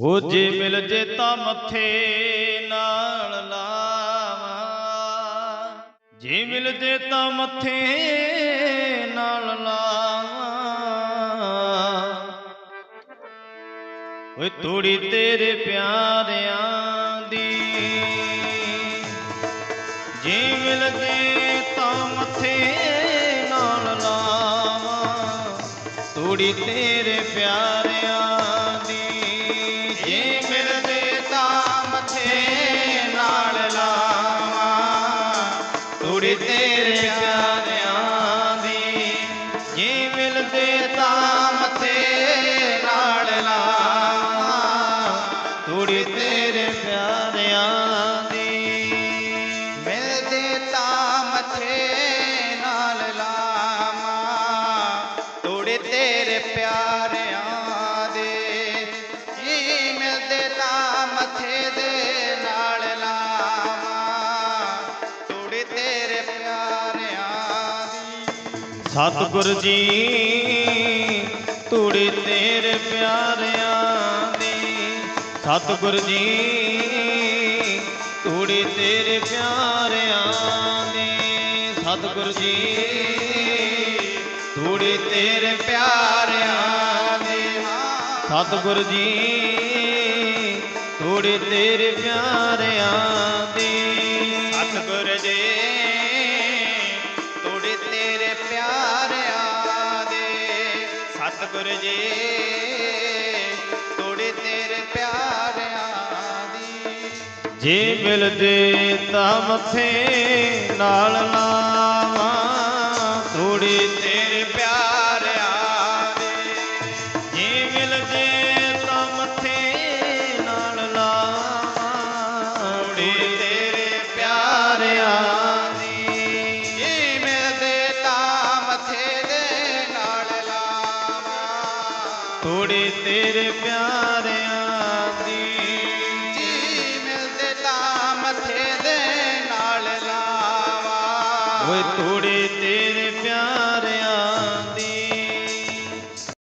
ਹੋ ਜੇ ਮਿਲ ਜੇ ਤਾਂ ਮੱਥੇ ਨਾਲ ਲਾਵਾਂ। ਜੇ ਮਿਲ ਜੇ ਤਾਂ ਮੱਥੇ ਨਾਲ ਲਾਵਾਂ। ਓਏ ਤੋੜੀ ਤੇਰੇ ਪਿਆਰਿਆਂ ਦੀ। ਜੇ ਮਿਲ ਜੇ ਤਾਂ ਮੱਥੇ ਨਾਲ ਲਾਵਾਂ। ਤੋੜੀ ਤੇਰੇ ਪਿਆਰਿਆਂ ਤੋੜੀ ਤੇਰੇ ਪਿਆਰਿਆਂ ਦੀ। ਜੇ ਮਿਲਦੇ ਤਾਂ ਮੱਥੇ ਨਾਲ ਲਾਵਾਂ ਤੋੜੀ ਤੇਰੇ ਪਿਆਰਿਆਂ ਦੀ। ਮਿਲਦੇ ਤਾਂ ਮੱਥੇ ਨਾਲ ਲਾਵਾਂ ਤੋੜੇ ਤੇਰੇ ਪਿਆਰੇ ਸਤਿਗੁਰ ਜੀ ਤੂੜੀ ਤੇਰੇ ਪਿਆਰਿਆਂ ਦੀ। ਸਤਿਗੁਰ ਜੀ ਤੂੜੀ ਤੇਰੇ ਪਿਆਰਿਆਂ ਦੀ। ਸਤਿਗੁਰ ਜੀ ਤੂੜੀ ਤੇਰੇ ਪਿਆਰਿਆਂ ਦੀ। ਸਤਿਗੁਰ ਜੀ ਤੂੜੀ ਤੇਰੇ ਪਿਆਰਿਆਂ ਦੀ। ਸਤਿਗੁਰ ਜੀ। ਸਤਿਗੁਰ ਜੀ ਤੋੜੇ ਤੇਰੇ ਪਿਆਰਿਆਂ ਦੀ। ਜੇ ਮਿਲਦੇ ਤਾਂ ਮੱਥੇ ਨਾਲ ਲਾਵਾਂ ਥੋੜੀ ਥੋੜੀ ਤੇਰੇ ਪਿਆਰਿਆਂ ਦੀ। ਜੀ ਮਿਲਦੇ ਤਾਂ ਮੱਥੇ ਦੇ ਨਾਲ ਲਾਵਾਂ। ਓਏ ਥੋੜੇ ਤੇਰੇ ਪਿਆਰਿਆਂ